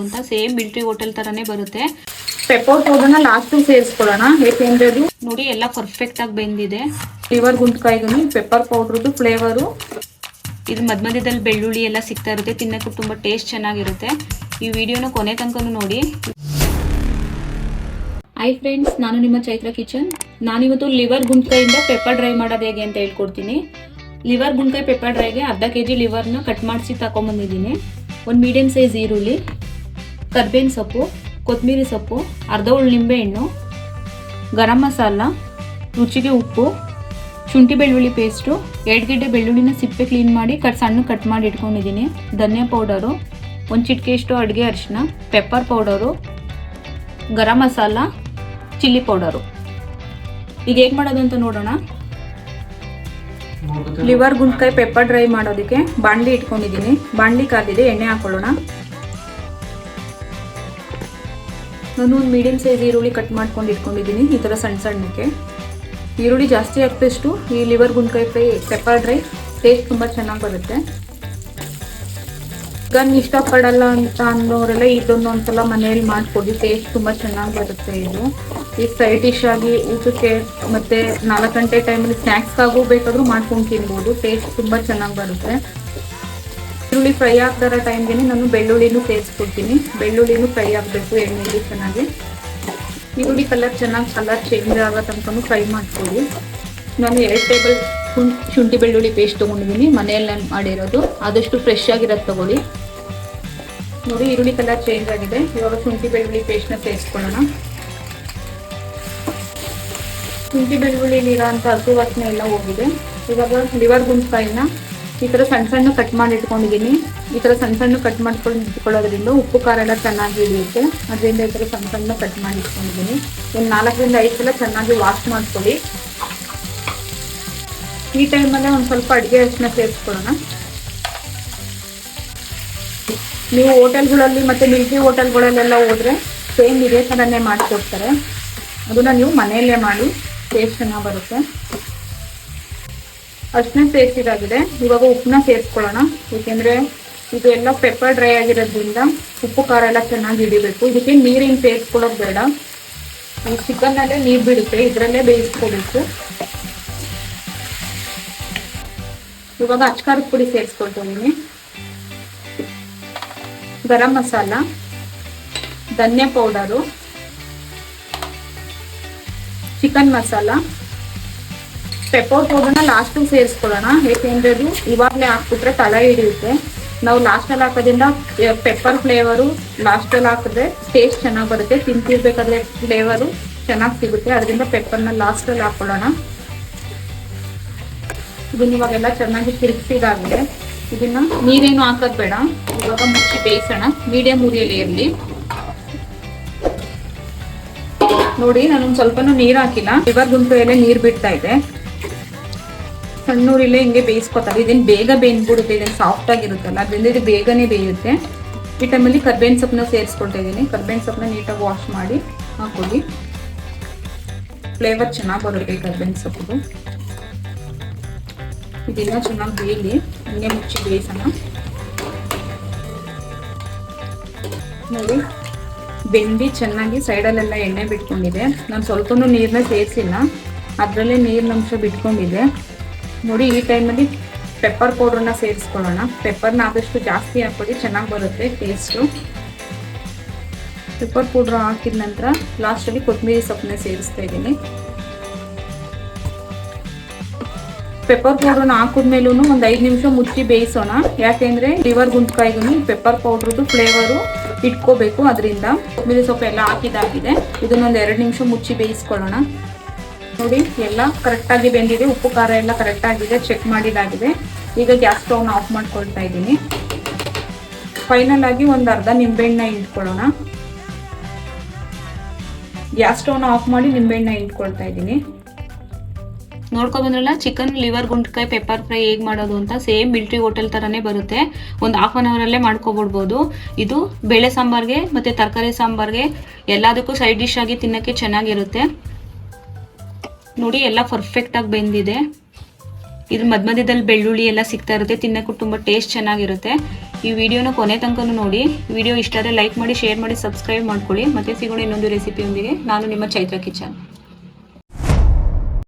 ಅಂತ same military hotel ತರನೇ ಬರುತ್ತೆ. ಪೆಪ್ಪರ್ ಪೌಡರ್ನ ಲಾಸ್ಟ್ ಸೇರಿಸ್ಕೊಳ್ಳೋಣ. ಏಕೆಂದ್ರೆ ಅದು ನೋಡಿ ಎಲ್ಲ ಪರ್ಫೆಕ್ಟ್ ಆಗಿ ಬೆಂದಿದೆ. ಲಿವರ್ ಗುಂಡ್ಕಾಯಿ ಪೆಪ್ಪರ್ ಪೌಡ್ರದ್ದು ಫ್ಲೇವರು ಇದು ಮಧ್ಯ ಮಧ್ಯದಲ್ಲಿ ಬೆಳ್ಳುಳ್ಳಿ ಎಲ್ಲ ಸಿಗ್ತಾ ಇರುತ್ತೆ. ತಿನ್ನಕ್ಕೂ ತುಂಬ ಟೇಸ್ಟ್ ಚೆನ್ನಾಗಿರುತ್ತೆ. ಈ ವಿಡಿಯೋನ ಕೊನೆ ತನಕ ನೋಡಿ. ಹೈ ಫ್ರೆಂಡ್ಸ್ ನಾನು ನಿಮ್ಮ ಚೈತ್ರ ಕಿಚನ್. ನಾನಿವತ್ತು ಲಿವರ್ ಗುಂಡ್ಕಾಯಿಂದ ಪೆಪ್ಪರ್ ಡ್ರೈ ಮಾಡೋದು ಹೇಗೆ ಅಂತ ಹೇಳ್ಕೊಡ್ತೀನಿ. ಲಿವರ್ ಗುಂಡ್ಕಾಯಿ ಪೆಪ್ಪರ್ ಡ್ರೈಗೆ ಅರ್ಧ ಕೆ ಜಿ ಲಿವರ್ನ ಕಟ್ ಮಾಡಿಸಿ ತಗೊಂಬಂದಿದ್ದೀನಿ ಒಂದು ಮೀಡಿಯಂ ಸೈಜ್ ಈರುಳ್ಳಿ. ಕರ್ಬೇವಿನ ಸೊಪ್ಪು ಕೊತ್ತಂಬರಿ ಸೊಪ್ಪು ಅರ್ಧ ಉಳ್ಳು ನಿಂಬೆಹಣ್ಣು ಗರಂ ಮಸಾಲ ರುಚಿಗೆ ಉಪ್ಪು ಶುಂಠಿ ಬೆಳ್ಳುಳ್ಳಿ ಪೇಸ್ಟು ಎರಡು ಗಿಡ್ಡೆ ಬೆಳ್ಳುಳ್ಳಿನ ಸಿಪ್ಪೆ ಕ್ಲೀನ್ ಮಾಡಿ ಕಟ್ ಸಣ್ಣ ಕಟ್ ಮಾಡಿ ಇಟ್ಕೊಂಡಿದ್ದೀನಿ. ಧನಿಯಾ ಪೌಡರು ಒಂದು ಚಿಟಿಕೆಯಷ್ಟು ಅಡುಗೆ ಅರಿಶಿನ pepper powder garam masala chilli powder ಈಗ ಹೇಗೆ ಮಾಡೋದು ಅಂತ ನೋಡೋಣ? ಲಿವರ್ ಗುಂಡ್ಕಾಯಿ ಪೆಪ್ಪರ್ ಡ್ರೈ ಮಾಡೋದಕ್ಕೆ ಬಾಣಲಿ ಇಟ್ಕೊಂಡಿದ್ದೀನಿ. ಬಾಣಲಿ ಕಾದಿದೆ ಎಣ್ಣೆ ಹಾಕೊಳ್ಳೋಣ. ನಾನು ಒಂದು ಮೀಡಿಯಮ್ ಸೈಜ್ ಈರುಳ್ಳಿ ಕಟ್ ಮಾಡ್ಕೊಂಡು ಇಟ್ಕೊಂಡಿದ್ದೀನಿ. ಈ ಥರ ಸಣ್ಣ ಸಣ್ಣಕ್ಕೆ. ಈರುಳ್ಳಿ ಜಾಸ್ತಿ ಹಾಕಿದಷ್ಟು ಈ ಲಿವರ್ ಗುಂಡ್ಕಾಯಿ ಫ್ರೈ ಪೆಪ್ಪರ್ ಡ್ರೈ ಟೇಸ್ಟ್ ತುಂಬ ಚೆನ್ನಾಗಿ ಬರುತ್ತೆ. ಗನ್ ಇಷ್ಟಪಡಲ್ಲ ಅಂತ ಅನ್ನೋರೆಲ್ಲ ಇದೊಂದು ಒಂದ್ಸಲ ಮನೆಯಲ್ಲಿ ಮಾಡಿಕೊಡಿ. ಟೇಸ್ಟ್ ತುಂಬ ಚೆನ್ನಾಗಿ ಬರುತ್ತೆ ಇದು. ಈ ಸೈಡ್ ಡಿಶ್ ಆಗಿ ಊಟಕ್ಕೆ ಮತ್ತೆ ನಾಲ್ಕು ಗಂಟೆ ಟೈಮಲ್ಲಿ ಸ್ನ್ಯಾಕ್ಸ್ಗಾಗೂ ಬೇಕಾದರೂ ಮಾಡ್ಕೊಂಡು ತಿನ್ಬೋದು. ಟೇಸ್ಟ್ ತುಂಬ ಚೆನ್ನಾಗಿ ಬರುತ್ತೆ. ಈರುಳ್ಳಿ ಫ್ರೈ ಆಗ್ತಾರ ಟೈಮ್ಗೆ ನಾನು ಬೆಳ್ಳುಳ್ಳಿನೂ ಸೇರಿಸ್ಕೊಡ್ತೀನಿ ಬೆಳ್ಳುಳ್ಳಿನೂ ಫ್ರೈ ಆಗಬೇಕು ಎಣ್ಣೆಯಲ್ಲಿ ಚೆನ್ನಾಗಿ. ಈರುಳ್ಳಿ ಕಲರ್ ಚೆನ್ನಾಗಿ ಕಲರ್ ಚೇಂಜ್ ಆಗೋ ತನಕ ಫ್ರೈ ಮಾಡ್ಕೊಳ್ಳಿ. ನಾನು ಎರಡು ಟೇಬಲ್ ಶುಂಠಿ ಬೆಳ್ಳುಳ್ಳಿ ಪೇಸ್ಟ್ ತೊಗೊಂಡಿದ್ದೀನಿ. ಮನೆಯಲ್ಲಿ ಮಾಡಿರೋದು. ಆದಷ್ಟು ಫ್ರೆಶ್ ಆಗಿರೋದು ತಗೊಳ್ಳಿ. ನೋಡಿ, ಈರುಳ್ಳಿ ಕಲರ್ ಚೇಂಜ್ ಆಗಿದೆ. ಇವಾಗ ಶುಂಠಿ ಬೆಳ್ಳುಳ್ಳಿ ಪೇಸ್ಟ್ನ ಸೇರಿಸ್ಕೊಳ್ಳೋಣ. ಶುಂಠಿ ಬೆಳ್ಳುಳ್ಳಿಲಿರೋ ಅಂಥ ಹಸು ವಾಸನೆ ಎಲ್ಲ ಹೋಗಿದೆ. ಇವಾಗ ಲಿವರ್ ಗುಂಡ್ಕಾಯಿನ ಈ ಥರ ಸಣ್ಣ ಸಣ್ಣ ಕಟ್ ಮಾಡಿ ಇಟ್ಕೊಂಡಿದ್ದೀನಿ. ಈ ಥರ ಸಣ್ಣ ಸಣ್ಣ ಕಟ್ ಮಾಡ್ಕೊಂಡು ಇಟ್ಕೊಳ್ಳೋದ್ರಿಂದ ಉಪ್ಪು, ಖಾರ ಎಲ್ಲ ಚೆನ್ನಾಗಿ ಹಿಡಿಯುತ್ತೆ. ಅದರಿಂದ ಈ ಥರ ಸಣ್ಣ ಸಣ್ಣ ಕಟ್ ಮಾಡಿ ಇಟ್ಕೊಂಡಿದ್ದೀನಿ. ಒಂದು ನಾಲ್ಕರಿಂದ ಐದು ಸಲ ಚೆನ್ನಾಗಿ ವಾಶ್ ಮಾಡ್ಕೊಳ್ಳಿ. ಈ ಟೈಮಲ್ಲೇ ಒಂದು ಸ್ವಲ್ಪ ಅಡುಗೆ ಅರಿಶಿನ ಸೇರಿಸ್ಕೊಳ್ಳೋಣ. ನೀವು ಹೋಟೆಲ್ಗಳಲ್ಲಿ ಮತ್ತು ಮಿಲ್ಕಿ ಹೋಟೆಲ್ಗಳಲ್ಲೆಲ್ಲ ಹೋದರೆ ಸೇಮ್ ಇದೇ ಥರನೇ ಮಾಡಿಕೊಡ್ತಾರೆ. ಅದನ್ನ ನೀವು ಮನೆಯಲ್ಲೇ ಮಾಡಿ ಟೇಸ್ಟ್ ಚೆನ್ನಾಗಿ ಬರುತ್ತೆ. ಅಷ್ಟನ್ನ ಸೇರಿಸಿದಾಗಿದೆ. ಇವಾಗ ಉಪ್ಪನ್ನ ಸೇರಿಸ್ಕೊಳ್ಳೋಣ. ಏಕೆಂದರೆ ಇದು ಎಲ್ಲ ಪೆಪ್ಪರ್ ಡ್ರೈ ಆಗಿರೋದ್ರಿಂದ ಉಪ್ಪು, ಖಾರ ಎಲ್ಲ ಚೆನ್ನಾಗಿ ಹಿಡಿಬೇಕು. ಇದಕ್ಕೆ ನೀರಿನ ಸೇರಿಸ್ಕೊಳ್ಳೋದು ಬೇಡ. ಚಿಕನ್ನಲ್ಲೇ ನೀರು ಬಿಡುತ್ತೆ. ಇದರಲ್ಲೇ ಬೇಯಿಸ್ಕೋಬೇಕು. ಇವಾಗ ಅಚ್ಕಾರದ ಪುಡಿ ಸೇರಿಸ್ಕೊಳ್ತೀನಿ ಗರಂ ಮಸಾಲ, ಧನ್ಯ ಪೌಡರು ಚಿಕನ್ ಮಸಾಲ ಪೆಪ್ಪರ್ ಪೌಡರ್ನ ಲಾಸ್ಟಿಗೆ ಸೇರಿಸ್ಕೊಳ್ಳೋಣ. ಏಕೆಂದ್ರೆ ಅದು ಇವಾಗಲೇ ಹಾಕ್ಬಿಟ್ರೆ ತಲೆ ಹಿಡಿಯುತ್ತೆ. ನಾವು ಲಾಸ್ಟಲ್ಲಿ ಹಾಕೋದ್ರಿಂದ ಪೆಪ್ಪರ್ ಫ್ಲೇವರು ಲಾಸ್ಟಲ್ಲಿ ಹಾಕಿದ್ರೆ ಟೇಸ್ಟ್ ಚೆನ್ನಾಗಿ ಬರುತ್ತೆ. ತಿಂತಿರ್ಬೇಕಾದ್ರೆ ಫ್ಲೇವರು ಚೆನ್ನಾಗಿ ಸಿಗುತ್ತೆ. ಅದರಿಂದ ಪೆಪ್ಪರ್ನ ಲಾಸ್ಟಲ್ಲಿ ಹಾಕೊಳ್ಳೋಣ. ಇದನ್ನ ಇವಾಗೆಲ್ಲ ಚೆನ್ನಾಗಿ ತಿರುಗಿಸಿದಾಗಿದೆ ಇದನ್ನ ನೀರೇನು ಹಾಕೋದ್ ಬೇಡ. ಇವಾಗ ಮುಚ್ಚಿ ಬೇಯಿಸೋಣ. ಮೀಡಿಯಂ ಉರಿಯಲ್ಲಿ ಇರಲಿ ನೋಡಿ, ನಾನೊಂದು ಸ್ವಲ್ಪನೂ ನೀರು ಹಾಕಿಲ್ಲ. ಇವಾಗಂತೂ ಎಲೆ ನೀರು ಬಿಡ್ತಾ ಇದೆ. ಸಣ್ಣೂರಿಲ್ಲೇ ಹಿಂಗೆ ಬೇಯಿಸ್ಕೊತಾರೆ. ಇದೇನು ಬೇಗ ಬೇಯ್ಬಿಡುತ್ತೆ ಇದೇನು ಸಾಫ್ಟ್ ಆಗಿರುತ್ತಲ್ಲ, ಅದರಿಂದ ಇದು ಬೇಗನೆ ಬೇಯುತ್ತೆ. ಈ ಟೈಮಲ್ಲಿ ಕರ್ಬೇವಿನ ಸೊಪ್ಪನ್ನ ಸೇರಿಸ್ಕೊಳ್ತಾ ಇದ್ದೀನಿ. ಕರ್ಬೇವಿನ ಸೊಪ್ಪನ್ನ ನೀಟಾಗಿ ವಾಶ್ ಮಾಡಿ ಹಾಕೊಳ್ಳಿ ಫ್ಲೇವರ್ ಚೆನ್ನಾಗಿ ಬರುತ್ತೆ ಕರ್ಬೇವಿನ ಸೊಪ್ಪು ಇದೆಲ್ಲ ಚೆನ್ನಾಗಿ ಬೇಯಲಿ, ಹಿಂಗೆ ಮುಚ್ಚಿ ಬೇಯಿಸೋಣ. ನೋಡಿ, ಬೆಂದಿ ಚೆನ್ನಾಗಿ ಸೈಡಲ್ಲೆಲ್ಲ ಎಣ್ಣೆ ಬಿಟ್ಕೊಂಡಿದೆ. ನಾನು ಸ್ವಲ್ಪನೂ ನೀರನ್ನ ಸೇರಿಸಿಲ್ಲ. ಅದರಲ್ಲೇ ನೀರಿನಂಶ ಬಿಟ್ಕೊಂಡಿದೆ. ನೋಡಿ, ಈ ಟೈಮಲ್ಲಿ ಪೆಪ್ಪರ್ ಪೌಡ್ರನ್ನ ಸೇರಿಸ್ಕೊಳ್ಳೋಣ. ಪೆಪ್ಪರ್ನ ಆದಷ್ಟು ಜಾಸ್ತಿ ಹಾಕೊಳ್ಳಿ ಚೆನ್ನಾಗಿ ಬರುತ್ತೆ ಟೇಸ್ಟು ಪೆಪ್ಪರ್ ಪೌಡ್ರ್ ಹಾಕಿದ ನಂತರ ಲಾಸ್ಟಲ್ಲಿ ಕೊತ್ತಂಬರಿ ಸೊಪ್ಪನ್ನ ಸೇರಿಸ್ತಾ ಇದ್ದೀನಿ. ಪೆಪ್ಪರ್ ಪೌಡ್ರನ್ನ ಹಾಕಿದ್ಮೇಲೂ ಒಂದು ಐದು ನಿಮಿಷ ಮುಚ್ಚಿ ಬೇಯಿಸೋಣ. ಯಾಕೆಂದರೆ ಲಿವರ್ ಗುಂಡ್ಕಾಯಿಗೂ ಪೆಪ್ಪರ್ ಪೌಡ್ರದ್ದು ಫ್ಲೇವರು ಇಟ್ಕೋಬೇಕು. ಅದರಿಂದ ಕೊತ್ತಂಬರಿ ಸೊಪ್ಪು ಎಲ್ಲ ಹಾಕಿದಾಗಿದೆ. ಇದನ್ನೊಂದು ಎರಡು ನಿಮಿಷ ಮುಚ್ಚಿ ಬೇಯಿಸ್ಕೊಳ್ಳೋಣ. ನೋಡಿ, ಎಲ್ಲ ಕರೆಕ್ಟಾಗಿ ಬೆಂದಿದೆ. ಉಪ್ಪು, ಖಾರ ಎಲ್ಲ ಕರೆಕ್ಟಾಗಿದೆ ಚೆಕ್ ಮಾಡಿದಾಗಿದೆ. ಈಗ ಗ್ಯಾಸ್ ಸ್ಟವ್ನ ಆಫ್ ಮಾಡ್ಕೊಳ್ತಾ ಇದ್ದೀನಿ. ಫೈನಲ್ ಆಗಿ ಒಂದು ಅರ್ಧ ನಿಂಬೆಹಣ್ಣ ಇಟ್ಕೊಳ್ಳೋಣ ಗ್ಯಾಸ್ ಸ್ಟವ್ನ ಆಫ್ ಮಾಡಿ ನಿಂಬೆಹಣ್ಣ ಇಟ್ಕೊಳ್ತಾ ಇದ್ದೀನಿ. ನೋಡ್ಕೊ ಬಂದ್ರಲ್ಲ ಚಿಕನ್ ಲಿವರ್ ಗುಂಡ್ಕಾಯಿ ಪೆಪ್ಪರ್ ಫ್ರೈ ಹೇಗೆ ಮಾಡೋದು ಅಂತ ಸೇಮ್ ಮಿಲ್ಟ್ರಿ ಹೋಟೆಲ್ ಥರನೇ ಬರುತ್ತೆ. ಒಂದು ಹಾಫ್ ಆನ್ ಅವರಲ್ಲೇ ಮಾಡ್ಕೊಬಿಡ್ಬೋದು. ಇದು ಬೇಳೆ ಸಾಂಬಾರ್ಗೆ ಮತ್ತು ತರಕಾರಿ ಸಾಂಬಾರ್ಗೆ ಎಲ್ಲದಕ್ಕೂ ಸೈಡ್ ಡಿಶ್ ಆಗಿ ತಿನ್ನೋಕ್ಕೆ ಚೆನ್ನಾಗಿರುತ್ತೆ. ನೋಡಿ, ಎಲ್ಲ ಪರ್ಫೆಕ್ಟಾಗಿ ಬೆಂದಿದೆ. ಇದ್ರ ಮಧ್ಯ ಮಧ್ಯದಲ್ಲಿ ಬೆಳ್ಳುಳ್ಳಿ ಎಲ್ಲ ಸಿಗ್ತಾ ಇರುತ್ತೆ, ತಿನ್ನೋಕ್ಕೂ ತುಂಬ ಟೇಸ್ಟ್ ಚೆನ್ನಾಗಿರುತ್ತೆ. ಈ ವಿಡಿಯೋನ ಕೊನೆ ತನಕ ನೋಡಿ. ವಿಡಿಯೋ ಇಷ್ಟ ಆದರೆ ಲೈಕ್ ಮಾಡಿ ಶೇರ್ ಮಾಡಿ ಸಬ್ಸ್ಕ್ರೈಬ್ ಮಾಡ್ಕೊಳ್ಳಿ. ಮತ್ತೆ ಸಿಗೋಣ ಇನ್ನೊಂದು ರೆಸಿಪಿಯೊಂದಿಗೆ ನಾನು ನಿಮ್ಮ ಚೈತ್ರ ಕಿಚನ್.